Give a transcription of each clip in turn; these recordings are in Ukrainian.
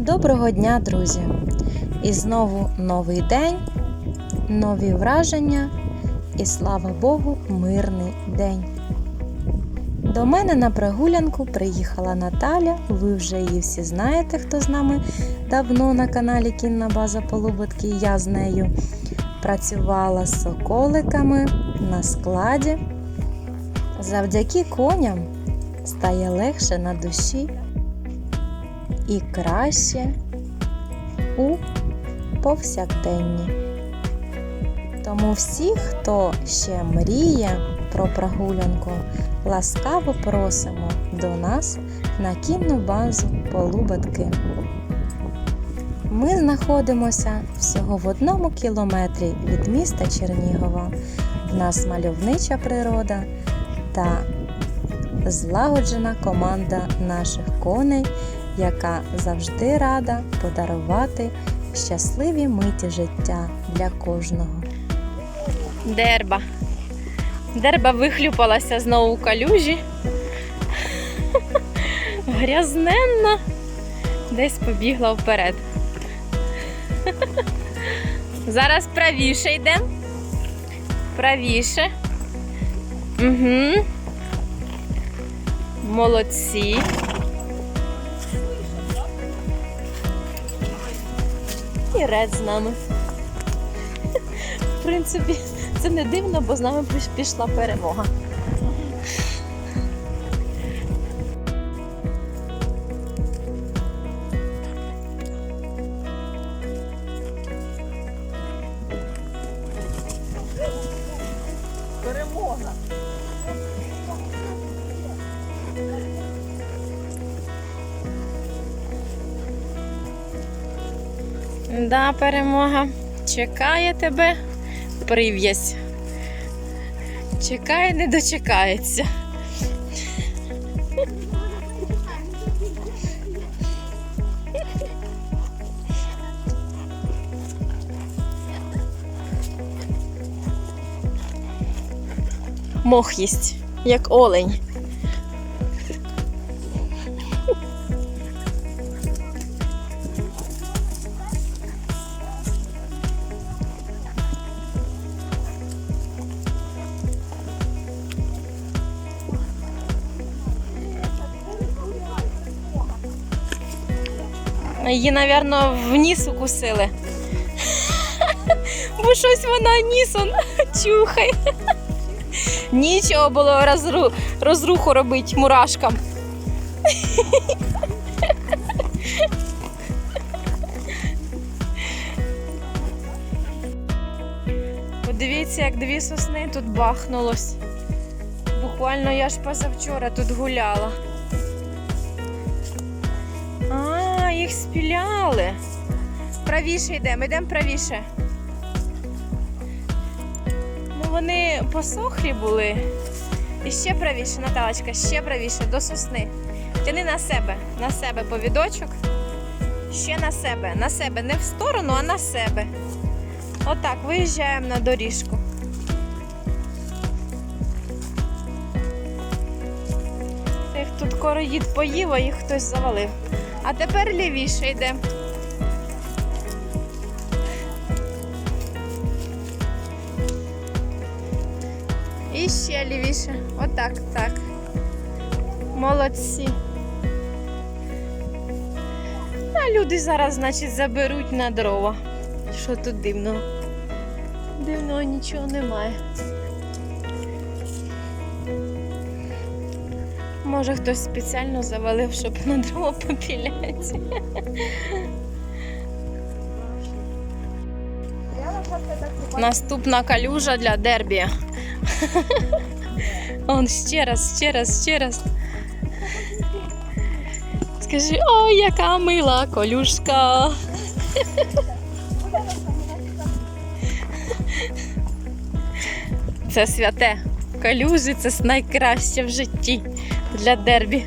Доброго дня, друзі! І знову новий день, нові враження і слава Богу, мирний день. До мене на прогулянку приїхала Наталя. Ви вже її всі знаєте, хто з нами давно на каналі Кінна База Полуботки. Я з нею працювала з соколиками на складі. Завдяки коням стає легше на душі і краще у повсякденні. Тому всі, хто ще мріє про прогулянку, ласкаво просимо до нас на кінну базу Полуботки. Ми знаходимося всього в одному кілометрі від міста Чернігова. В нас мальовнича природа та злагоджена команда наших коней, яка завжди рада подарувати щасливі миті життя для кожного. Дерба. Дерба вихлюпалася знову у калюжі. Грязненна. Десь побігла вперед. Зараз правіше йдемо. Правіше. Угу. Молодці. І ред з нами. В принципі, це не дивно, бо з нами піш- пішла перемога. Перемога. Да, перемога. Чекає тебе прив'язь. Чекає, не дочекається. Мох їсть, як олень. Її, напевно, в ніс укусили. Бо щось вона нісом чухає. Нічого було розру... розруху робити мурашкам. Подивіться, як дві сосни тут бахнулось. Буквально я ж позавчора тут гуляла. Їх спіляли. Правіше йдемо, йдемо правіше. Ну, вони посохлі були. І ще правіше, Наталочка, ще правіше, до сосни. Тяни на себе, на себе повідочок. Ще на себе, на себе, не в сторону, а на себе. Отак, виїжджаємо на доріжку. Їх тут короїд поїв, а їх хтось завалив. А тепер лівіше йде. І ще лівіше. Отак, так. Молодці. А люди зараз, значить, заберуть на дрова. Що тут дивного? Дивного нічого немає. Може хтось спеціально завалив, щоб на дрова попіляти. Наступна калюжа для дербі. Он ще раз, ще раз, ще раз. Скажи, ой, яка мила колюшка. Це святе. Калюжі це найкраще в житті для дербі.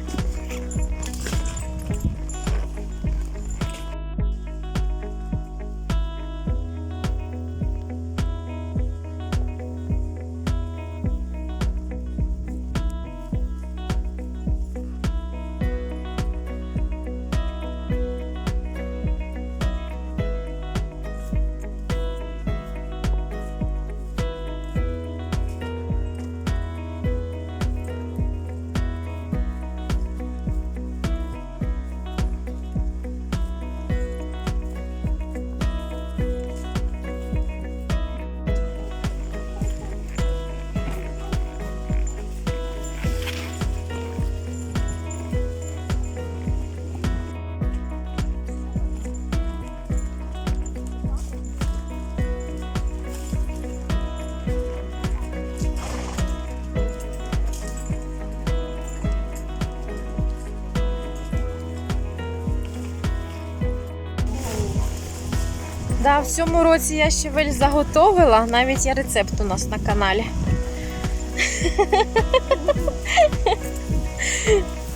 Да, в цьому році я щавель заготовила, навіть є рецепт у нас на каналі.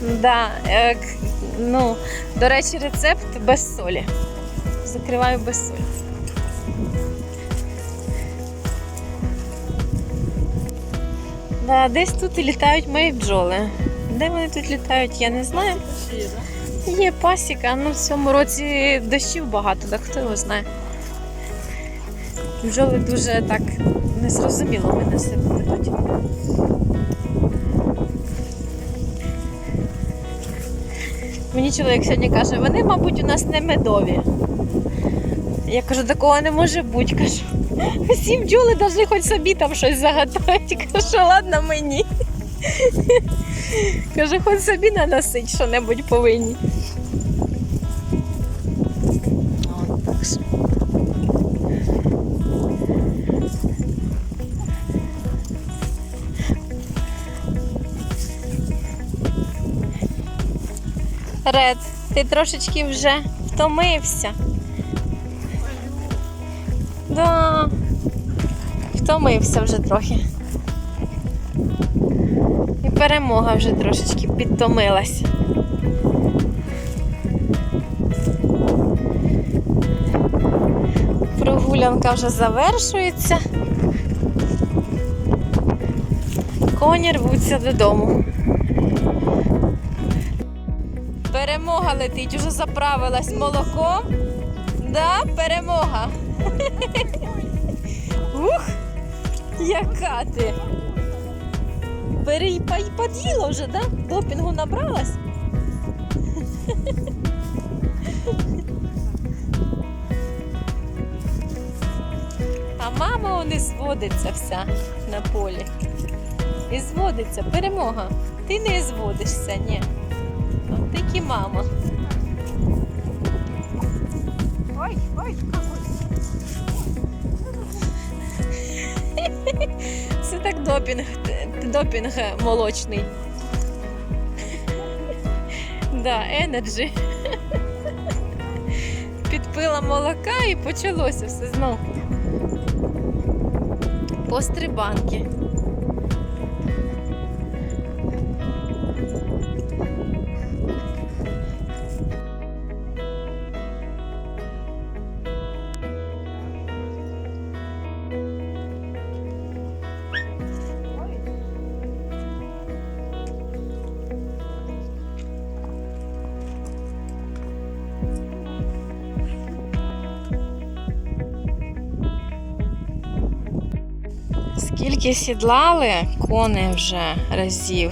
да, е, ну, до речі, рецепт без солі. Закриваю без солі. Да, десь тут літають мої бджоли. Де вони тут літають, я не знаю. Є пасіка, ну в цьому році дощів багато, так хто його знає. Бджоли дуже так незрозуміло мене себе ведуть. Мені чоловік сьогодні каже, вони, мабуть, у нас не медові. Я кажу, такого не може бути. Кажу, всі бджоли повинні хоч собі там щось заготувати. Кажу, ладно мені. Каже, хоч собі наносить що-небудь повинні. От, так що. Ред, ти трошечки вже втомився. Да. Втомився вже трохи. І перемога вже трошечки підтомилась. Прогулянка вже завершується. Коні рвуться додому. Летить, уже заправилась молоком. Да, перемога. Ух, яка ти. Под'їла вже, да? Допінгу набралась. А мама не зводиться вся на полі. І зводиться, перемога. Ти не зводишся, ні. Такі мама. Ой, ой, какой. Це так допінг, допінг молочний. Да, енерджі. Підпила молока і почалося все знов. Пострибанки. Скільки сідлали кони вже разів.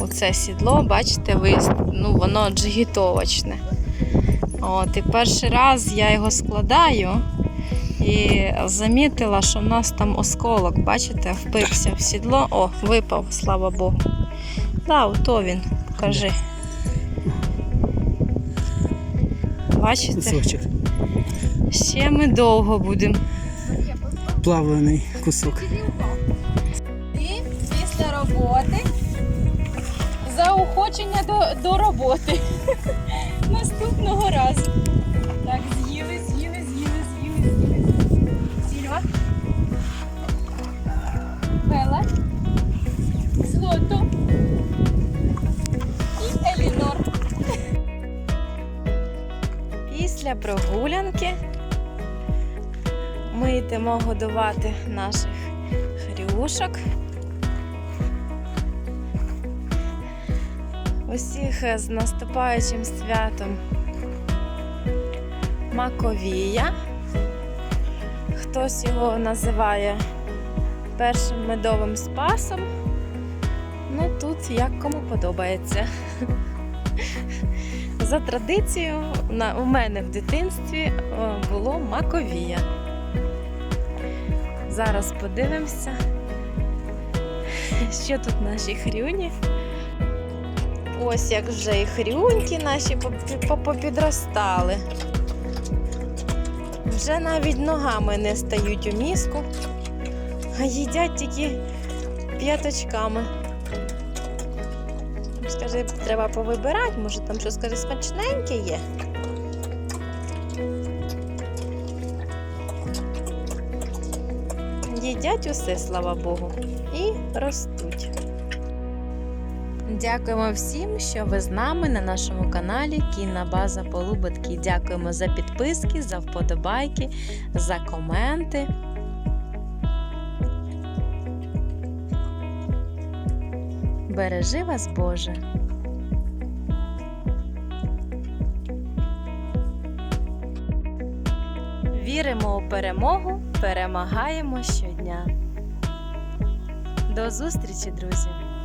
Оце сідло, бачите, ви, ну, воно джигітовочне. От, і перший раз я його складаю і замітила, що в нас там осколок, бачите, впився в сідло. О, випав, слава Богу. Да, ото він, покажи. Бачите, ще ми довго будемо. Плавлений кусок. Заохочення до, до роботи. Наступного разу. Так, з'їли, з'їли, з'їли, з'їли, з'їли. Сільва. Бела. Злото. І Елінор. Після прогулянки ми йдемо годувати наших хрюшок. Усіх з наступаючим святом Маковія. Хтось його називає першим медовим спасом. Ну тут як кому подобається. За традицією, у мене в дитинстві е, було Маковія. Зараз подивимося, що тут наші хрюні. Ось як вже і хрюньки наші попідростали. Вже навіть ногами не стають у міску, а їдять тільки п'яточками. Скажи, треба повибирати, може там щось скажи, смачненьке є. Їдять усе, слава Богу, і ростуть. Дякуємо всім, що ви з нами на нашому каналі Кінна База Полуботки. Дякуємо за підписки, за вподобайки, за коменти. Бережи вас, Боже! Віримо у перемогу, перемагаємо щодня. До зустрічі, друзі!